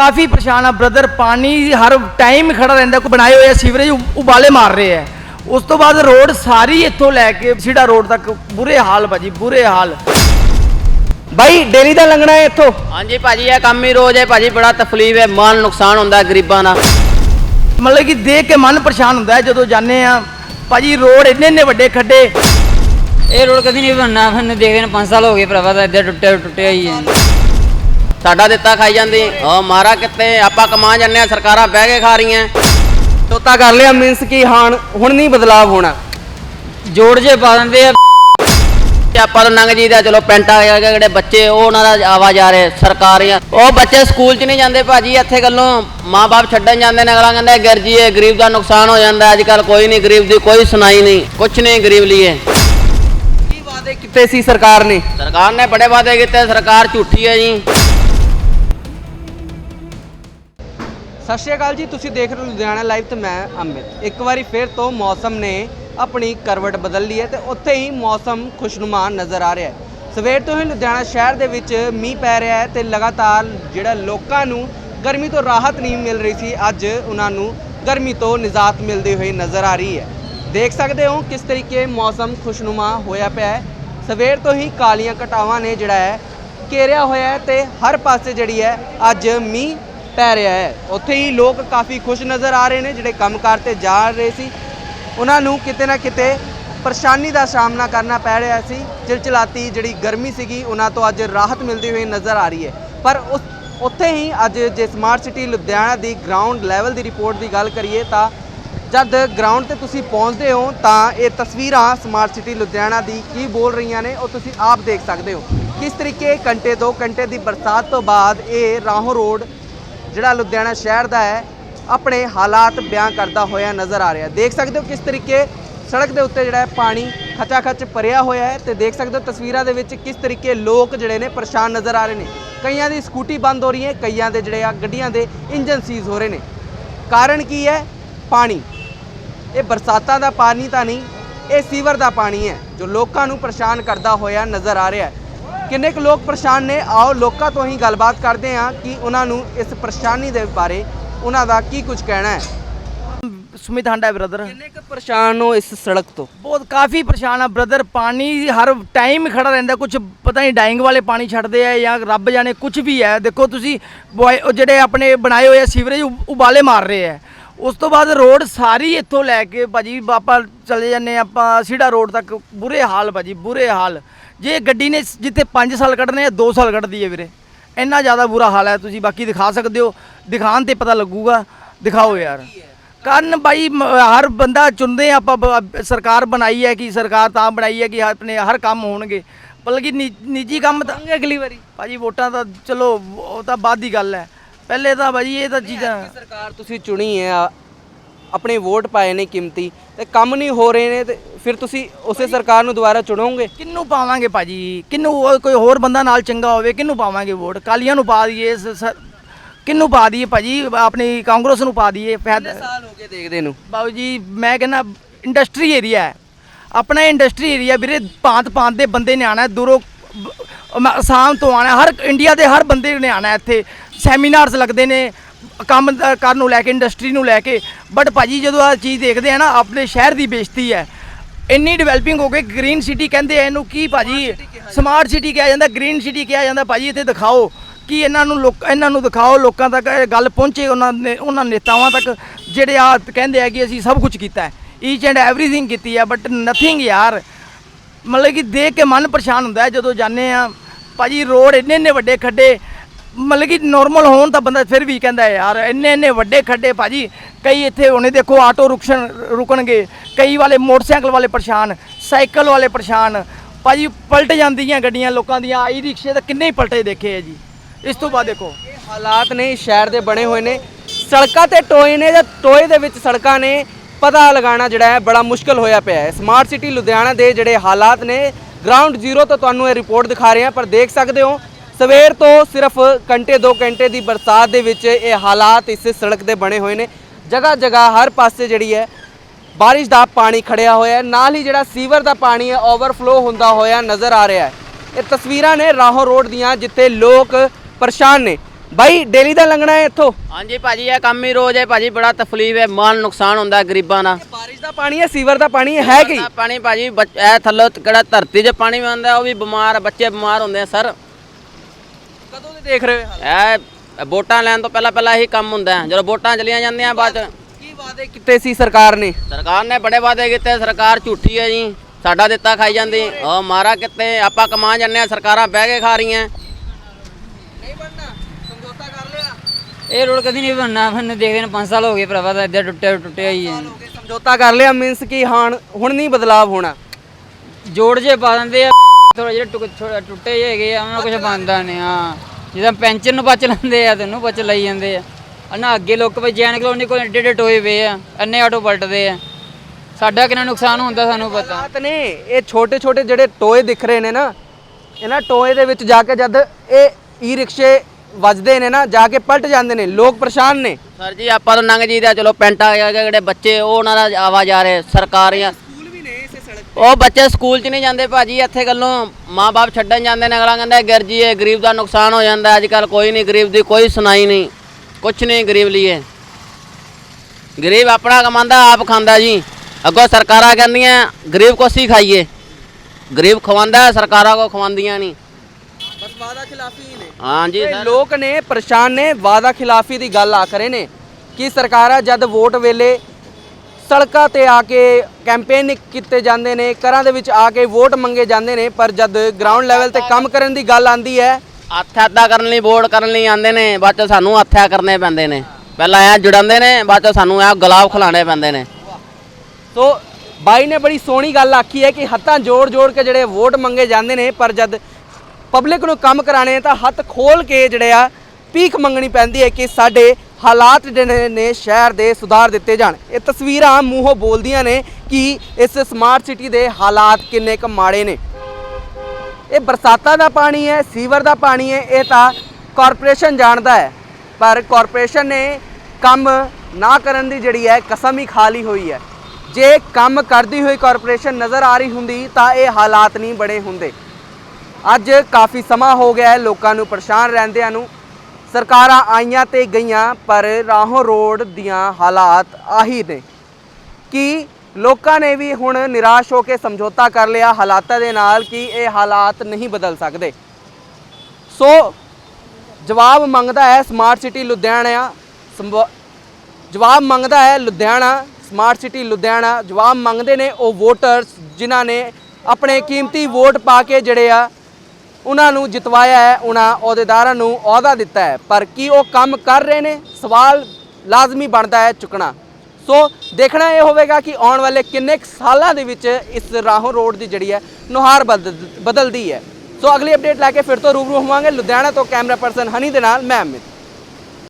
ਕਾਫੀ ਪਰੇਸ਼ਾਨ ਆ ਬ੍ਰਦਰ ਪਾਣੀ ਹਰ ਟਾਈਮ ਖੜਾ ਰਹਿੰਦਾ ਕੋਈ ਬਣਾਏ ਹੋਏ ਆ ਸੀਵਰੇਜ ਉਬਾਲੇ ਮਾਰ ਰਹੇ ਆ। ਉਸ ਤੋਂ ਬਾਅਦ ਰੋਡ ਸਾਰੀ ਇੱਥੋਂ ਲੈ ਕੇ ਸਿੱਧਾ ਰੋਡ ਤੱਕ ਬੁਰੇ ਹਾਲ ਭਾਜੀ ਬੁਰੇ ਹਾਲ। ਬਾਈ ਡੇਲੀ ਦਾ ਲੰਘਣਾ ਹੈ ਇੱਥੋਂ? ਹਾਂਜੀ ਭਾਜੀ ਇਹ ਕੰਮ ਹੀ ਰੋਜ਼ ਹੈ ਭਾਜੀ ਬੜਾ ਤਕਲੀਫ ਹੈ ਮਾਲ ਨੁਕਸਾਨ ਹੁੰਦਾ ਹੈ ਗਰੀਬਾਂ ਦਾ। ਮਤਲਬ ਕਿ ਦੇਖ ਕੇ ਮਨ ਪਰੇਸ਼ਾਨ ਹੁੰਦਾ ਹੈ ਜਦੋਂ ਜਾਂਦੇ ਆ ਭਾਜੀ ਰੋਡ ਇੰਨੇ ਇੰਨੇ ਵੱਡੇ ਖੱਡੇ। ਇਹ ਰੋਡ ਕਦੀ ਨਹੀਂ ਬਣਨਾ ਮੈਨੂੰ ਦੇਖਦੇ ਨੇ 5 ਸਾਲ ਹੋ ਗਏ ਭਰਾਵਾ ਤਾਂ ਇੱਧਰ ਟੁੱਟਿਆ ਟੁੱਟਿਆ ਹੀ ਹੈ ਸਾਡਾ ਦਿੱਤਾ ਖਾਈ ਜਾਂਦੀ। ਉਹ ਮਾਰਾ ਕਿਤੇ ਆਪਾਂ ਕਮਾ ਜਾਂਦੇ ਆ ਸਰਕਾਰਾਂ ਬਹਿ ਕੇ ਖਾ ਰਹੀਆਂ। ਤੋਤਾ ਕਰ ਲਿਆ ਮੀਨਸ ਕਿ ਹਾਂ ਹੁਣ ਨਹੀਂ ਬਦਲਾਵ ਹੋਣਾ। ਜੋੜ ਜੇ ਪਾ ਦਿੰਦੇ ਆ। ਤੇ ਆਪਾਂ ਤਾਂ ਨੰਗ ਜੀਦਾ ਚਲੋ ਪੈਂਟਾ ਜਿਹੜੇ ਬੱਚੇ ਉਹ ਉਹਨਾਂ ਦਾ ਆਵਾਜ਼ ਆ ਰਿਹਾ ਸਰਕਾਰੀਆਂ ਉਹ ਬੱਚੇ ਸਕੂਲ 'ਚ ਨਹੀਂ ਜਾਂਦੇ ਭਾਜੀ ਇੱਥੇ ਗੱਲੋਂ ਮਾਪੇ ਛੱਡਣ ਜਾਂਦੇ ਨੇ ਅਗਲਾ ਕਹਿੰਦਾ ਗਿਰ ਜੀਏ ਗਰੀਬ ਦਾ ਨੁਕਸਾਨ ਹੋ ਜਾਂਦਾ ਅੱਜ ਕੱਲ ਕੋਈ ਨਹੀਂ ਗਰੀਬ ਦੀ ਕੋਈ ਸੁਣਾਈ ਨਹੀਂ ਕੁਛ ਨਹੀਂ ਗਰੀਬ ਲਈ ਕੀ ਵਾਅਦੇ ਕੀਤੇ ਸੀ ਸਰਕਾਰ ਨੇ? ਸਰਕਾਰ ਨੇ ਬੜੇ ਵਾਅਦੇ ਕੀਤੇ ਸਰਕਾਰ ਝੂਠੀ ਹੈ ਜੀ। ਸਤਿ ਸ਼੍ਰੀ ਅਕਾਲ ਜੀ, ਤੁਸੀਂ ਦੇਖ ਰਹੇ ਹੋ ਲੁਧਿਆਣਾ ਲਾਈਵ ਤੇ ਮੈਂ ਅਮਿਤ ਇੱਕ ਵਾਰੀ ਫਿਰ ਤੋਂ ਮੌਸਮ ਨੇ ਆਪਣੀ ਕਰਵਟ ਬਦਲ ਲਈ ਹੈ ਤੇ ਉੱਥੇ ਹੀ ਮੌਸਮ ਖੁਸ਼ਨੁਮਾ ਨਜ਼ਰ ਆ ਰਿਹਾ ਹੈ। ਸਵੇਰ ਤੋਂ ਹੀ ਲੁਧਿਆਣਾ ਸ਼ਹਿਰ ਦੇ ਵਿੱਚ ਮੀਂਹ ਪੈ ਰਿਹਾ ਹੈ ਤੇ ਲਗਾਤਾਰ ਜਿਹੜਾ ਲੋਕਾਂ ਨੂੰ ਗਰਮੀ ਤੋਂ ਰਾਹਤ ਨਹੀਂ ਮਿਲ ਰਹੀ ਸੀ, ਅੱਜ ਉਹਨਾਂ ਨੂੰ ਗਰਮੀ ਤੋਂ ਨਿਜਾਤ ਮਿਲਦੀ ਹੋਈ ਨਜ਼ਰ ਆ ਰਹੀ ਹੈ। ਦੇਖ ਸਕਦੇ ਹੋ ਕਿਸ ਤਰੀਕੇ ਮੌਸਮ ਖੁਸ਼ਨੁਮਾ ਹੋਇਆ ਪਿਆ ਹੈ। ਸਵੇਰ ਤੋਂ ਹੀ ਕਾਲੀਆਂ ਘਟਾਵਾਂ ਨੇ ਜਿਹੜਾ ਹੈ ਘੇਰਿਆ ਹੋਇਆ ਹੈ ਤੇ ਹਰ ਪਾਸੇ ਜਿਹੜੀ ਹੈ ਅੱਜ ਮੀਂਹ ਪੈ ਰਿਹਾ ਹੈ। ਉੱਥੇ ਹੀ ਲੋਕ ਕਾਫੀ ਖੁਸ਼ ਨਜ਼ਰ ਆ ਰਹੇ ਨੇ, ਜਿਹੜੇ ਕੰਮਕਾਰ ਤੇ ਜਾ ਰਹੇ ਸੀ। ਉਹਨਾਂ ਨੂੰ ਕਿਤੇ ਨਾ ਕਿਤੇ ਪਰੇਸ਼ਾਨੀ ਦਾ ਸਾਹਮਣਾ ਕਰਨਾ ਪੈ ਰਿਹਾ ਸੀ। ਚਿਲਚਿਲਾਤੀ ਜਿਹੜੀ ਗਰਮੀ ਸੀਗੀ, ਉਹਨਾਂ ਤੋਂ ਅੱਜ ਰਾਹਤ ਮਿਲਦੀ ਹੋਈ ਨਜ਼ਰ ਆ ਰਹੀ ਹੈ। ਪਰ ਉਸ, ਉੱਥੇ ਹੀ ਅੱਜ ਜੇ ਸਮਾਰਟ ਸਿਟੀ ਲੁਧਿਆਣਾ ਦੀ ਗਰਾਊਂਡ ਲੈਵਲ ਦੀ ਰਿਪੋਰਟ ਦੀ ਗੱਲ ਕਰੀਏ ਤਾਂ ਜਦ ਗਰਾਊਂਡ ਤੇ ਤੁਸੀਂ ਪਹੁੰਚਦੇ ਹੋ ਤਾਂ ਇਹ ਤਸਵੀਰਾਂ ਸਮਾਰਟ ਸਿਟੀ ਲੁਧਿਆਣਾ ਦੀ ਕੀ ਬੋਲ ਰਹੀਆਂ ਨੇ, ਉਹ ਤੁਸੀਂ ਆਪ ਦੇਖ ਸਕਦੇ ਹੋ। ਕਿਸ ਤਰੀਕੇ ਘੰਟੇ ਦੋ ਘੰਟੇ ਦੀ ਬਰਸਾਤ ਤੋਂ ਬਾਅਦ ਇਹ ਰਾਹੋਂ ਰੋਡ ਜਿਹੜਾ ਲੁਧਿਆਣਾ ਸ਼ਹਿਰ ਦਾ ਹੈ, ਆਪਣੇ ਹਾਲਾਤ ਬਿਆਨ ਕਰਦਾ ਹੋਇਆ ਨਜ਼ਰ ਆ ਰਿਹਾ ਦੇਖ ਸਕਦੇ ਹੋ ਕਿਸ ਤਰੀਕੇ ਸੜਕ ਦੇ ਉੱਤੇ ਜਿਹੜਾ ਹੈ ਪਾਣੀ ਖਚਾ ਖਚ ਭਰਿਆ ਹੋਇਆ ਹੈ ਤੇ ਦੇਖ ਸਕਦੇ ਹੋ ਤਸਵੀਰਾਂ ਦੇ ਵਿੱਚ ਕਿਸ ਤਰੀਕੇ ਲੋਕ ਜਿਹੜੇ ਨੇ ਪਰੇਸ਼ਾਨ ਨਜ਼ਰ ਆ ਰਹੇ ਨੇ। ਕਈਆਂ ਦੀ ਸਕੂਟੀ ਬੰਦ ਹੋ ਰਹੀ ਹੈ, ਕਈਆਂ ਦੇ ਜਿਹੜੇ ਆ ਗੱਡੀਆਂ ਦੇ ਇੰਜਨ ਸੀਜ਼ ਹੋ ਰਹੇ ਨੇ। ਕਾਰਨ ਕੀ ਹੈ? ਪਾਣੀ। ਇਹ ਬਰਸਾਤਾਂ ਦਾ ਪਾਣੀ ਤਾਂ ਨਹੀਂ, ਇਹ ਸੀਵਰ ਦਾ ਪਾਣੀ ਹੈ, ਜੋ ਲੋਕਾਂ ਨੂੰ ਪਰੇਸ਼ਾਨ ਕਰਦਾ ਹੋਇਆ ਨਜ਼ਰ ਆ ਰਿਹਾ ਹੈ। ਕਿੰਨੇ ਕੁ ਲੋਕ ਪਰੇਸ਼ਾਨ ਨੇ? ਆਓ ਲੋਕਾਂ ਤੋਂ ਹੀ ਗੱਲਬਾਤ ਕਰਦੇ ਹਾਂ ਕਿ ਉਹਨਾਂ ਨੂੰ ਇਸ ਪਰੇਸ਼ਾਨੀ ਦੇ ਬਾਰੇ ਉਹਨਾਂ ਦਾ ਕੀ ਕੁਝ ਕਹਿਣਾ ਹੈ। ਸੁਮਿਤ ਹਾਂਡਾ ਹੈ ਬ੍ਰਦਰ ਕਿੰਨੇ ਕੁ ਪਰੇਸ਼ਾਨ ਹੋ ਇਸ ਸੜਕ ਤੋਂ? ਬਹੁਤ ਕਾਫੀ ਪਰੇਸ਼ਾਨ ਆ ਬ੍ਰਦਰ ਪਾਣੀ ਹਰ ਟਾਈਮ ਖੜਾ ਰਹਿੰਦਾ। ਕੁਝ ਪਤਾ ਨਹੀਂ ਡਾਈਂਗ ਵਾਲੇ ਪਾਣੀ ਛੱਡਦੇ ਆ ਜਾਂ ਰੱਬ ਜਾਣੇ ਕੁਝ ਵੀ ਹੈ ਦੇਖੋ ਤੁਸੀਂ ਜਿਹੜੇ ਆਪਣੇ ਬਣਾਏ ਹੋਏ ਆ ਸੀਵਰੇਜ ਉ- ਉਬਾਲੇ ਮਾਰ ਰਹੇ ਆ। ਉਸ ਤੋਂ ਬਾਅਦ ਰੋਡ ਸਾਰੀ ਇੱਥੋਂ ਲੈ ਕੇ ਭਾਜੀ ਆਪਾਂ ਚਲੇ ਜਾਂਦੇ ਹਾਂ ਆਪਾਂ ਸਿੱਧਾ ਰੋਡ ਤੱਕ। ਬੁਰੇ ਹਾਲ ਭਾਜੀ ਬੁਰੇ ਹਾਲ। ਜੇ ਗੱਡੀ ਨੇ ਜਿੱਥੇ 5 ਸਾਲ ਕੱਢਣੇ ਆ 2 ਸਾਲ ਕੱਢਦੀ ਹੈ ਵੀਰੇ। ਇੰਨਾ ਜ਼ਿਆਦਾ ਬੁਰਾ ਹਾਲ ਹੈ ਤੁਸੀਂ ਬਾਕੀ ਦਿਖਾ ਸਕਦੇ ਹੋ। ਦਿਖਾਣ ਤੇ ਪਤਾ ਲੱਗੂਗਾ। ਦਿਖਾਓ ਯਾਰ। ਕਾਰਨ ਬਾਈ ਹਰ ਬੰਦਾ ਚੁਣਦੇ ਆਪਾਂ ਸਰਕਾਰ ਬਣਾਈ ਹੈ ਕਿ ਸਰਕਾਰ ਤਾਂ ਬਣਾਈ ਹੈ ਕਿ ਆਪਣੇ ਹਰ ਕੰਮ ਹੋਣਗੇ। ਬਲਕਿ ਨਿੱਜੀ ਕੰਮ ਤਾਂ ਅਗਲੀ ਵਾਰੀ। ਭਾਜੀ ਵੋਟਾਂ ਤਾਂ ਚਲੋ ਉਹ ਤਾਂ ਬਾਅਦ ਦੀ ਗੱਲ ਹੈ। ਪਹਿਲੇ ਤਾਂ ਭਾਜੀ ਇਹ ਤਾਂ ਚੀਜ਼ਾਂ ਸਰਕਾਰ ਤੁਸੀਂ ਚੁਣੀ ਹੈ ਆਪਣੇ ਵੋਟ ਪਾਏ ਨੇ ਕੀਮਤੀ ਤੇ ਕੰਮ ਨਹੀਂ ਹੋ ਰਹੇ ਨੇ ਤੇ ਫਿਰ ਤੁਸੀਂ ਉਸੇ ਸਰਕਾਰ ਨੂੰ ਦੁਬਾਰਾ ਚੁਣੋਗੇ? ਕਿੰਨੂੰ ਪਾਵਾਂਗੇ ਭਾਜੀ? ਕਿੰਨੂੰ ਹੋਰ- ਕੋਈ ਹੋਰ ਬੰਦਾ ਨਾਲ ਚੰਗਾ ਹੋਵੇ ਕਿੰਨੂੰ ਪਾਵਾਂਗੇ ਵੋਟ? ਕਾਲੀਆਂ ਨੂੰ ਪਾ ਦਈਏ ਸ- ਸ- ਕਿਹਨੂੰ ਪਾ ਦਈਏ ਭਾਜੀ? ਆਪਣੀ ਕਾਂਗਰਸ ਨੂੰ ਪਾ ਦਈਏ ਫਾਇਦਾ ਸਾਲ ਹੋ ਗਏ ਦੇਖਦੇ ਨੂੰ? ਬਾਬੂ ਜੀ ਮੈਂ ਕਹਿੰਦਾ ਇੰਡਸਟਰੀ ਏਰੀਆ ਹੈ। ਆਪਣਾ ਇੰਡਸਟਰੀ ਏਰੀਆ ਵੀਰੇ ਭਾਂਤ ਭਾਂਤ ਦੇ ਬੰਦੇ ਨੇ ਆਣਾ ਦੂਰੋਂ ਬ- ਅਸਾਮ ਤੋਂ ਆਣਾ ਹਰ ਇੰਡੀਆ ਦੇ ਹਰ ਬੰਦੇ ਨੇ ਆਣਾ ਇੱਥੇ। ਸੈਮੀਨਾਰਸ ਲੱਗਦੇ ਨੇ ਕੰਮ ਦਾ- ਕਰਨ ਨੂੰ ਲੈ ਕੇ ਇੰਡਸਟਰੀ ਨੂੰ ਲੈ ਕੇ। ਬਟ ਭਾਜੀ ਜਦੋਂ ਆ ਚੀਜ਼ ਦੇਖਦੇ ਆ ਨਾ ਆਪਣੇ ਸ਼ਹਿਰ ਦੀ ਬੇਇੱਜ਼ਤੀ ਹੈ। ਇੰਨੀ ਡਿਵੈਲਪਿੰਗ ਹੋ ਗਈ ਗ੍ਰੀਨ ਸਿਟੀ ਕਹਿੰਦੇ ਆ ਇਹਨੂੰ ਕੀ ਭਾਜੀ ਸਮਾਰਟ ਸਿਟੀ ਕਿਹਾ ਜਾਂਦਾ। ਗ੍ਰੀਨ ਸਿਟੀ ਕਿਹਾ ਜਾਂਦਾ ਭਾਜੀ ਇੱਥੇ ਦਿਖਾਓ ਕਿ ਇਹਨਾਂ ਨੂੰ ਲੋਕ ਇਹਨਾਂ ਨੂੰ ਦਿਖਾਓ ਲੋਕਾਂ ਤੱਕ ਇਹ ਗੱਲ ਪਹੁੰਚੇ ਉਹਨਾਂ ਨੇ ਉਹਨਾਂ ਨੇਤਾਵਾਂ ਤੱਕ ਜਿਹੜੇ ਆ ਕਹਿੰਦੇ ਆ ਕਿ ਅਸੀਂ ਸਭ ਕੁਝ ਕੀਤਾ ਹੈ। ਈਚ ਐਂਡ ਐਵਰੀਥਿੰਗ ਕੀਤੀ ਹੈ ਬਟ ਨਥਿੰਗ ਯਾਰ। ਮਤਲਬ ਕਿ ਦੇਖ ਕੇ ਮਨ ਪਰੇਸ਼ਾਨ ਹੁੰਦਾ ਜਦੋਂ ਜਾਂਦੇ ਆ। ਭਾਜੀ ਰੋਡ ਇੰਨੇ ਇੰਨੇ ਵੱਡੇ ਖੱਡੇ ਮਤਲਬ ਕਿ ਨਾਰਮਲ ਹੋਣ ਤਾਂ ਬੰਦਾ ਫਿਰ ਵੀ ਕਹਿੰਦਾ ਹੈ, ਯਾਰ ਇੰਨੇ ਇੰਨੇ ਵੱਡੇ ਖੱਡੇ ਭਾਜੀ, ਕਈ ਇੱਥੇ ਹੁਣੇ ਦੇਖੋ ਆਟੋ ਰੁਕਣ ਰੁਕਣਗੇ, ਕਈ ਵਾਲੇ ਮੋਟਰਸਾਈਕਲ ਵਾਲੇ ਪਰੇਸ਼ਾਨ, ਸਾਈਕਲ ਵਾਲੇ ਪਰੇਸ਼ਾਨ, ਭਾਜੀ ਪਲਟ ਜਾਂਦੀਆਂ ਗੱਡੀਆਂ ਲੋਕਾਂ ਦੀਆਂ, ਆਈ ਰਿਕਸ਼ੇ ਤਾਂ ਕਿੰਨੇ ਹੀ ਪਲਟੇ ਦੇਖੇ ਆ ਜੀ। ਇਸ ਤੋਂ ਬਾਅਦ ਦੇਖੋ। ਇਹ ਹਾਲਾਤ ਨੇ ਸ਼ਹਿਰ ਦੇ ਬਣੇ ਹੋਏ ਨੇ। ਸੜਕਾਂ ਤੇ ਟੋਏ ਨੇ ਜਾਂ ਟੋਏ ਦੇ ਵਿੱਚ ਸੜਕਾਂ ਨੇ, ਪਤਾ ਲਗਾਉਣਾ ਜਿਹੜਾ ਹੈ ਬੜਾ ਮੁਸ਼ਕਲ ਹੋਇਆ ਪਿਆ ਹੈ। ਸਮਾਰਟ ਸਿਟੀ ਲੁਧਿਆਣਾ ਦੇ ਜਿਹੜੇ ਹਾਲਾਤ ਨੇ ਗਰਾਊਂਡ ਜ਼ੀਰੋ ਤੋਂ ਤੁਹਾਨੂੰ ਇਹ ਰਿਪੋਰਟ ਦਿਖਾ ਰਹੇ ਹਾਂ, ਪਰ ਦੇਖ ਸਕਦੇ ਹੋ ਸਵੇਰ ਤੋਂ ਸਿਰਫ ਘੰਟੇ 2 ਘੰਟੇ ਦੀ ਬਰਸਾਤ ਦੇ ਵਿੱਚ ਇਹ ਹਾਲਾਤ ਇਸ ਸੜਕ ਦੇ ਬਣੇ ਹੋਏ ਨੇ। ਜਗ੍ਹਾ ਜਗ੍ਹਾ ਹਰ ਪਾਸੇ ਜਿਹੜੀ ਹੈ ਬਾਰਿਸ਼ ਦਾ ਪਾਣੀ ਖੜਿਆ ਹੋਇਆ ਹੈ। ਨਾਲ ਹੀ ਜਿਹੜਾ ਸੀਵਰ ਦਾ ਪਾਣੀ ਹੈ ਓਵਰਫਲੋ ਹੁੰਦਾ ਹੋਇਆ ਨਜ਼ਰ ਆ ਰਿਹਾ ਹੈ। ਇਹ ਤਸਵੀਰਾਂ ਨੇ ਰਾਹੋਂ ਰੋਡ ਦੀਆਂ ਜਿੱਥੇ ਲੋਕ ਪਰੇਸ਼ਾਨ ਨੇ। ਬਾਈ ਡੇਲੀ ਦਾ ਲੰਘਣਾ ਹੈ ਇੱਥੋਂ? ਹਾਂਜੀ ਭਾਜੀ ਇਹ ਕੰਮ ਹੀ ਰੋਜ਼ ਹੈ ਭਾਜੀ ਬੜਾ ਤਕਲੀਫ ਹੈ ਮਾਲ ਨੁਕਸਾਨ ਹੁੰਦਾ ਗਰੀਬਾਂ ਦਾ। ਬਾਰਿਸ਼ ਦਾ ਪਾਣੀ ਹੈ ਸੀਵਰ ਦਾ ਪਾਣੀ ਹੈ ਹੈ ਕੀ? ਪਾਣੀ ਭਾਜੀ ਬੱਚ- ਇਹ ਥੱਲੇ ਕਿਹੜਾ ਧਰਤੀ 'ਚ ਪਾਣੀ ਵੀ ਆਉਂਦਾ ਉਹ ਵੀ ਬਿਮਾਰ ਬੱਚੇ ਬਿਮਾਰ ਹੁੰਦੇ ਆ ਸਰ। ਦੇ ਦੇਖ ਰਹੇ ਹੋ ਇਹ ਵੋਟਾਂ ਲੈਣ ਤੋਂ ਪਹਿਲਾਂ ਪਹਿਲਾਂ ਇਹੀ ਕੰਮ ਹੁੰਦਾ ਹੈ। ਜਦੋਂ ਵੋਟਾਂ ਚਲੀਆਂ ਜਾਂਦੀਆਂ ਬਾਅਦ 'ਚ। ਕੀ ਵਾਅਦੇ ਕੀਤੇ ਸੀ ਸਰਕਾਰ ਨੇ? ਸਰਕਾਰ ਨੇ ਬੜੇ ਵਾਅਦੇ ਕੀਤੇ ਸਰਕਾਰ ਝੂਠੀ ਹੈ ਜੀ। ਸਾਡਾ ਦਿੱਤਾ ਖਾਈ ਜਾਂਦੀ। ਉਹ ਮਾਰਾ ਕਿਤੇ ਆਪਾਂ ਕਮਾ ਜਾਂਦੇ ਆ ਸਰਕਾਰਾਂ ਬਹਿ ਕੇ ਖਾ ਰਹੀਆਂ। ਨਹੀਂ ਬਣਨਾ ਸਮਝੌਤਾ ਕਰ ਲਿਆ। ਇਹ ਰੋਡ ਕਦੀ ਨਹੀਂ ਬਣਨਾ। ਮੈਨੂੰ ਦੇਖਦੇ ਨੇ 5 ਸਾਲ ਹੋ ਗਏ ਭਰਾਵਾ ਤਾਂ ਇੱਧਰ ਟੁੱਟਿਆ ਟੁੱਟਿਆ ਹੀ ਹੈ। ਹੋ ਗਏ ਸਮਝੌਤਾ ਕਰ ਲਿਆ ਮੀਨਸ ਕਿ ਹਾਂ ਹੁਣ ਨਹੀਂ ਬਦਲਾਵ ਹੋਣਾ। ਜੋੜ ਜੇ ਪਾ ਦਿੰਦੇ ਆ ਥੋੜਾ ਥੋੜ੍ਹਾ ਟੁੱਟੇ ਜਿਹੇ ਹੈਗੇ ਆ ਉਹਨਾਂ ਨੂੰ ਕੁਝ ਬਣਦਾ ਨਹੀਂ ਹਾਂ। ਜਿੱਦਾਂ ਪੈਂਚਰ ਨੂੰ ਬਚ ਲੈਂਦੇ ਆ ਤੈਨੂੰ ਬਚ ਲਈ ਜਾਂਦੇ ਆ। ਨਾ ਅੱਗੇ ਲੋਕ ਵੀ ਜੈਨ ਕਲੋਨੀ ਕੋਲ ਏਡੇ ਏਡੇ ਟੋਏ ਪਏ ਆ ਅੰਨੇ ਆਟੋ ਪਲਟਦੇ ਆ। ਸਾਡਾ ਕਿੰਨਾ ਨੁਕਸਾਨ ਹੁੰਦਾ ਸਾਨੂੰ ਪਤਾ। ਹਾਲਾਤ ਨੇ ਇਹ ਛੋਟੇ ਛੋਟੇ ਜਿਹੜੇ ਟੋਏ ਦਿਖ ਰਹੇ ਨੇ ਨਾ ਇਹਨਾਂ ਟੋਏ ਦੇ ਵਿੱਚ ਜਾ ਕੇ ਜਦ ਇਹ ਈ ਰਿਕਸ਼ੇ ਵੱਜਦੇ ਨੇ ਨਾ ਜਾ ਕੇ ਪਲਟ ਜਾਂਦੇ ਨੇ ਲੋਕ ਪਰੇਸ਼ਾਨ ਨੇ। ਸਰ ਜੀ ਆਪਾਂ ਤਾਂ ਲੰਘ ਜੀਦਾ ਚਲੋ ਪੈਂਟਾ ਜਿਹੜੇ ਬੱਚੇ ਉਹ ਉਹਨਾਂ ਦਾ ਆਵਾਜ਼ ਆ ਰਹੇ ਸਰਕਾਰੀਆਂ ਉਹ ਬੱਚੇ ਸਕੂਲ 'ਚ ਨਹੀਂ ਜਾਂਦੇ ਭਾਜੀ ਇੱਥੇ ਗੱਲੋਂ ਮਾਂ-ਬਾਪ ਛੱਡਣ ਜਾਂਦੇ ਨੇ ਅਗਲਾ ਕਹਿੰਦਾ ਗਿਰ ਜੀਏ ਗਰੀਬ ਦਾ ਨੁਕਸਾਨ ਹੋ ਜਾਂਦਾ ਅੱਜ ਕੱਲ ਕੋਈ ਨਹੀਂ ਗਰੀਬ ਦੀ ਕੋਈ ਸੁਣਾਈ ਨਹੀਂ ਕੁਛ ਨਹੀਂ ਗਰੀਬ ਲਈਏ। ਗਰੀਬ ਆਪਣਾ ਕਮਾਉਂਦਾ ਆਪ ਖਾਂਦਾ ਜੀ। ਅੱਗੋਂ ਸਰਕਾਰਾਂ ਕਹਿੰਦੀਆਂ ਗਰੀਬ ਕੋ ਸੀ ਖਾਈਏ। ਗਰੀਬ ਖਵਾਉਂਦਾ ਸਰਕਾਰਾਂ ਕੋ ਖਵਾਉਂਦੀਆਂ ਨਹੀਂ। ਬਸ ਵਾਦਾ ਖਿਲਾਫੀ ਹੀ ਨੇ। ਹਾਂਜੀ ਲੋਕ ਨੇ ਪਰੇਸ਼ਾਨ ਨੇ ਵਾਦਾ ਖਿਲਾਫੀ ਦੀ ਗੱਲ ਆ ਕਰੇ ਨੇ ਕਿ ਸਰਕਾਰਾਂ ਜਦ ਵੋਟ ਵੇਲੇ ਸੜਕਾਂ ਤੇ ਆ ਕੇ ਕੈਂਪੇਨ ਕੀਤੇ ਜਾਂਦੇ ਨੇ ਘਰਾਂ ਦੇ ਵਿੱਚ ਆ ਕੇ ਵੋਟ ਮੰਗੇ ਜਾਂਦੇ ਨੇ ਪਰ ਜਦ ਗਰਾਊਂਡ ਲੈਵਲ ਤੇ ਕੰਮ ਕਰਨ ਦੀ ਗੱਲ ਆਂਦੀ ਹੈ ਹੱਥ ਕਰਨ ਲਈ ਵੋਟ ਕਰਨ ਲਈ ਆਉਂਦੇ ਨੇ ਬਾਅਦ ਚ ਸਾਨੂੰ ਹੱਥਿਆ ਕਰਨੇ ਪੈਂਦੇ ਨੇ। ਪਹਿਲਾਂ ਐ ਜੁੜਾਉਂਦੇ ਨੇ ਬਾਅਦ ਚ ਸਾਨੂੰ ਐ ਗੁਲਾਬ ਖਿਲਾਣੇ ਪੈਂਦੇ ਨੇ। ਸੋ ਬਾਈ ਨੇ ਬੜੀ ਸੋਹਣੀ ਗੱਲ ਆਖੀ ਹੈ ਕਿ ਹੱਥਾਂ ਜੋੜ ਜੋੜ ਕੇ ਜਿਹੜੇ ਵੋਟ ਮੰਗੇ ਜਾਂਦੇ ਨੇ ਪਰ ਜਦ ਪਬਲਿਕ ਨੂੰ ਕੰਮ ਕਰਾਣੇ ਤਾਂ ਹੱਥ ਖੋਲ ਕੇ ਜਿਹੜੇ ਆ ਭੀਖ ਮੰਗਣੀ ਪੈਂਦੀ ਹੈ ਕਿ ਸਾਡੇ ਹਾਲਾਤ ਜਿਹੜੇ ਨੇ ਸ਼ਹਿਰ ਦੇ ਸੁਧਾਰ ਦਿੱਤੇ ਜਾਣ। ਇਹ ਤਸਵੀਰਾਂ ਮੂੰਹੋਂ ਬੋਲਦੀਆਂ ਨੇ ਕਿ ਇਸ ਸਮਾਰਟ ਸਿਟੀ ਦੇ ਹਾਲਾਤ ਕਿੰਨੇ ਕੁ ਮਾੜੇ ਨੇ। ਇਹ ਬਰਸਾਤਾਂ ਦਾ ਪਾਣੀ ਹੈ, ਸੀਵਰ ਦਾ ਪਾਣੀ ਹੈ, ਇਹ ਤਾਂ ਕਾਰਪੋਰੇਸ਼ਨ ਜਾਣਦਾ ਹੈ। ਪਰ ਕਾਰਪੋਰੇਸ਼ਨ ਨੇ ਕੰਮ ਨਾ ਕਰਨ ਦੀ ਜਿਹੜੀ ਹੈ, ਕਸਮ ਹੀ ਖਾ ਲਈ ਹੋਈ ਹੈ। ਜੇ ਕੰਮ ਕਰਦੀ ਹੋਈ ਕਾਰਪੋਰੇਸ਼ਨ ਨਜ਼ਰ ਆ ਰਹੀ ਹੁੰਦੀ, ਤਾਂ ਇਹ ਹਾਲਾਤ ਨਹੀਂ ਬਣੇ ਹੁੰਦੇ। ਅੱਜ ਕਾਫੀ ਸਮਾਂ ਹੋ ਗਿਆ ਹੈ, ਲੋਕਾਂ ਨੂੰ ਪਰੇਸ਼ਾਨ ਰਹਿੰਦਿਆਂ ਨੂੰ। ਸਰਕਾਰਾਂ ਆਈਆਂ ਤੇ ਗਈਆਂ, ਪਰ ਰਾਹੋਂ ਰੋਡ ਦੀਆਂ ਹਾਲਾਤ ਆਹੀ ਨੇ। ਕਿ ਲੋਕਾਂ ਨੇ ਵੀ ਹੁਣ ਨਿਰਾਸ਼ ਹੋ ਕੇ ਸਮਝੌਤਾ ਕਰ ਲਿਆ ਹਾਲਾਤਾਂ ਦੇ ਨਾਲ ਕਿ ਇਹ ਹਾਲਾਤ ਨਹੀਂ ਬਦਲ ਸਕਦੇ? ਸੋ ਜਵਾਬ ਮੰਗਦਾ ਹੈ ਸਮਾਰਟ ਸਿਟੀ ਲੁਧਿਆਣਾ। ਸੰਭ- ਜਵਾਬ ਮੰਗਦਾ ਹੈ ਲੁਧਿਆਣਾ ਸਮਾਰਟ ਸਿਟੀ ਲੁਧਿਆਣਾ। ਜਵਾਬ ਮੰਗਦੇ ਨੇ ਉਹ ਵੋਟਰਸ ਜਿਨ੍ਹਾਂ ਨੇ ਆਪਣੇ ਕੀਮਤੀ ਵੋਟ ਪਾ ਕੇ ਜਿਹੜੇ ਆ ਉਹਨਾਂ ਨੂੰ ਜਿਤਵਾਇਆ ਹੈ, ਉਹਨਾਂ ਅਹੁਦੇਦਾਰਾਂ ਨੂੰ ਅਹੁਦਾ ਦਿੱਤਾ ਹੈ। ਪਰ ਕੀ ਉਹ ਕੰਮ ਕਰ ਰਹੇ ਨੇ? ਸਵਾਲ ਲਾਜ਼ਮੀ ਬਣਦਾ ਹੈ ਚੁੱਕਣਾ। ਸੋ ਦੇਖਣਾ ਇਹ ਹੋਵੇਗਾ ਕਿ ਆਉਣ ਵਾਲੇ ਕਿੰਨੇ ਕੁ ਸਾਲਾਂ ਦੇ ਵਿੱਚ ਇਸ ਰਾਹੋਂ ਰੋਡ ਦੀ ਜਿਹੜੀ ਹੈ, ਨੁਹਾਰ ਬਦਲ- ਬਦਲਦੀ ਹੈ। ਸੋ ਅਗਲੀ ਅਪਡੇਟ ਲੈ ਕੇ ਫਿਰ ਤੋਂ ਰੂਬਰੂ ਹੋਵਾਂਗੇ। ਲੁਧਿਆਣਾ ਤੋਂ ਕੈਮਰਾ ਪਰਸਨ ਹਨੀ ਦੇ ਨਾਲ, ਮੈਂ ਅਮਿਤ।